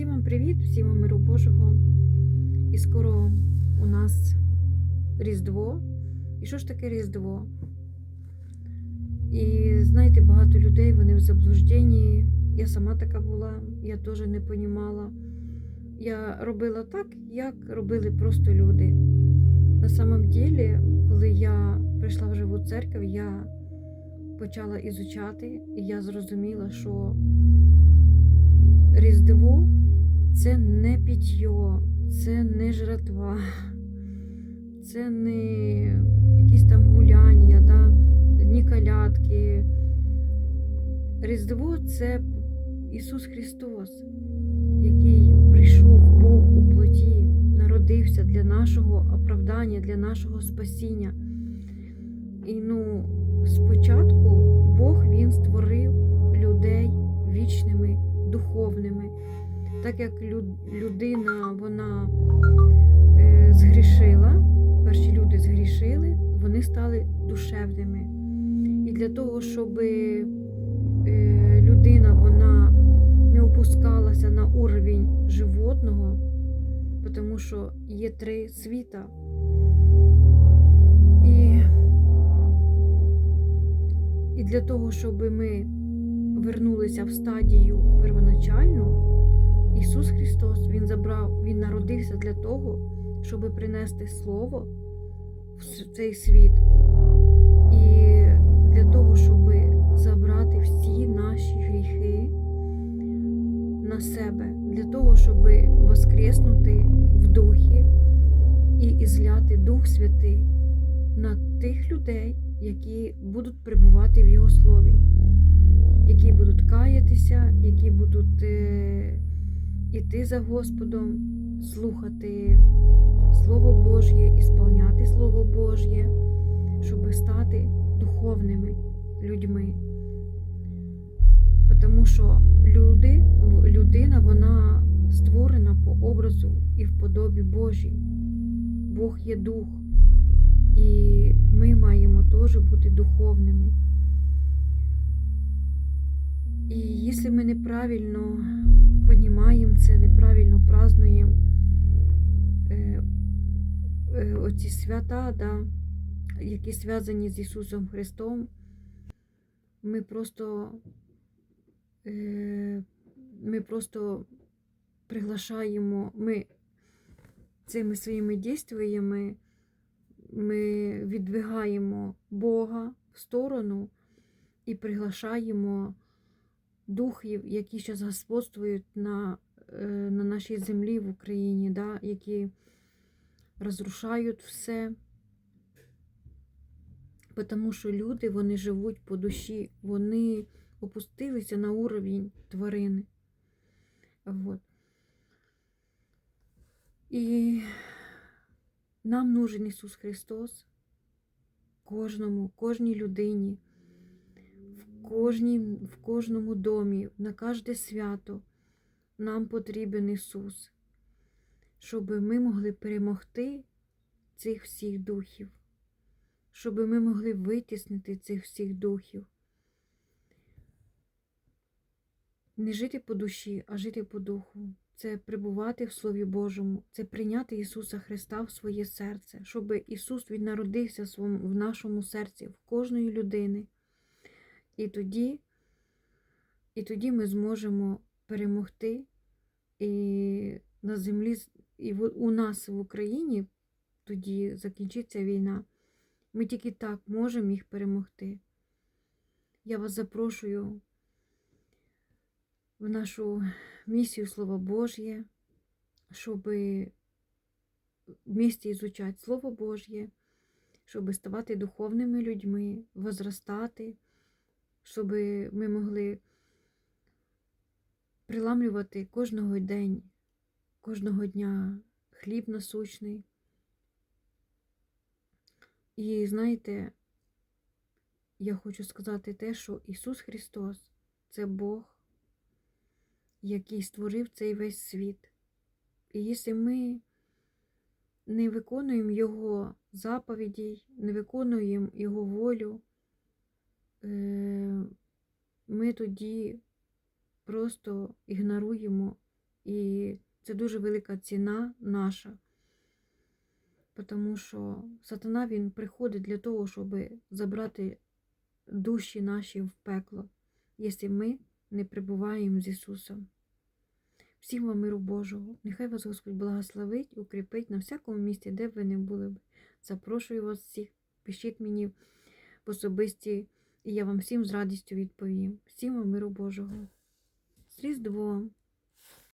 Всім вам привіт, всім вам миру Божого. І скоро у нас Різдво. І що ж таке Різдво? І знаєте, багато людей вони в заблужденні. Я сама така була, я теж не понімала. Я робила так, як робили просто люди. На самом деле, коли я прийшла в живу церкву, я почала ізучати, і я зрозуміла, що Різдво це не питьо, це не жратва, це не якісь там гуляння, да? ні колядки. Різдво це Ісус Христос, який прийшов Бог у плоті, народився для нашого оправдання, для нашого спасіння. І ну, спочатку Бог Він створив людей вічними, духовними. Так як людина вона е, згрішила, перші люди згрішили, вони стали душевними. І для того, щоб е, людина вона не опускалася на уровень животного, тому що є три світа. І, і для того, щоб ми вернулися в стадію первоначальну, Ісус Христос Він забрав, Він народився для того, щоб принести Слово в цей світ. І для того, щоб забрати всі наші гріхи на себе, для того, щоб воскреснути в духі і ізляти Дух Святий на тих людей, які будуть перебувати в Його слові, які будуть каятися, які будуть е, іти за Господом, слухати Слово Божє, ісполняти Слово Божє, щоб стати духовними людьми. Тому що люди, людина вона створена по образу і в подобі Божій. Бог є дух. І ми маємо теж бути духовними. Якщо ми неправильно понімаємо це, неправильно празднуємо е, е, оці свята, да, які зв'язані з Ісусом Христом, ми просто, е, ми просто приглашаємо, ми цими своїми дійствами ми віддвигаємо Бога в сторону і приглашаємо духів, які зараз господствують на, е, на нашій землі в Україні, да, які розрушають все. Тому що люди вони живуть по душі, вони опустилися на уровень тварини. Вот. І нам нужен Ісус Христос кожному, кожній людині, кожній, в кожному домі, на кожне свято. Нам потрібен Ісус, щоб ми могли перемогти цих всіх духів, щоб ми могли витіснити цих всіх духів. Не жити по душі, а жити по духу. Це пребувати в Слові Божому, це прийняти Ісуса Христа в своє серце, щоб Ісус Він народився в нашому серці, в кожної людини. І тоді, і тоді ми зможемо перемогти і на землі, і у нас в Україні тоді закінчиться війна. Ми тільки так можемо їх перемогти. Я вас запрошую в нашу місію Слово Божє, щоб вместе ізучати Слово Божє, щоб ставати духовними людьми, возростати, щоб ми могли приламлювати кожного день, кожного дня хліб насущний. І знаєте, я хочу сказати те, що Ісус Христос це Бог, який створив цей весь світ. І якщо ми не виконуємо Його заповідей, не виконуємо Його волю, ми тоді просто ігноруємо І це дуже велика ціна наша. Тому що сатана він приходить для того, щоб забрати душі наші в пекло, якщо ми не прибуваємо з Ісусом. Всім вам миру Божого. Нехай вас Господь благословить, укріпить на всякому місці, де б ви не були. Запрошую вас всіх, пишіть мені в особисті, і я вам всім з радістю відповім. Всім миру Божого. З Різдвом!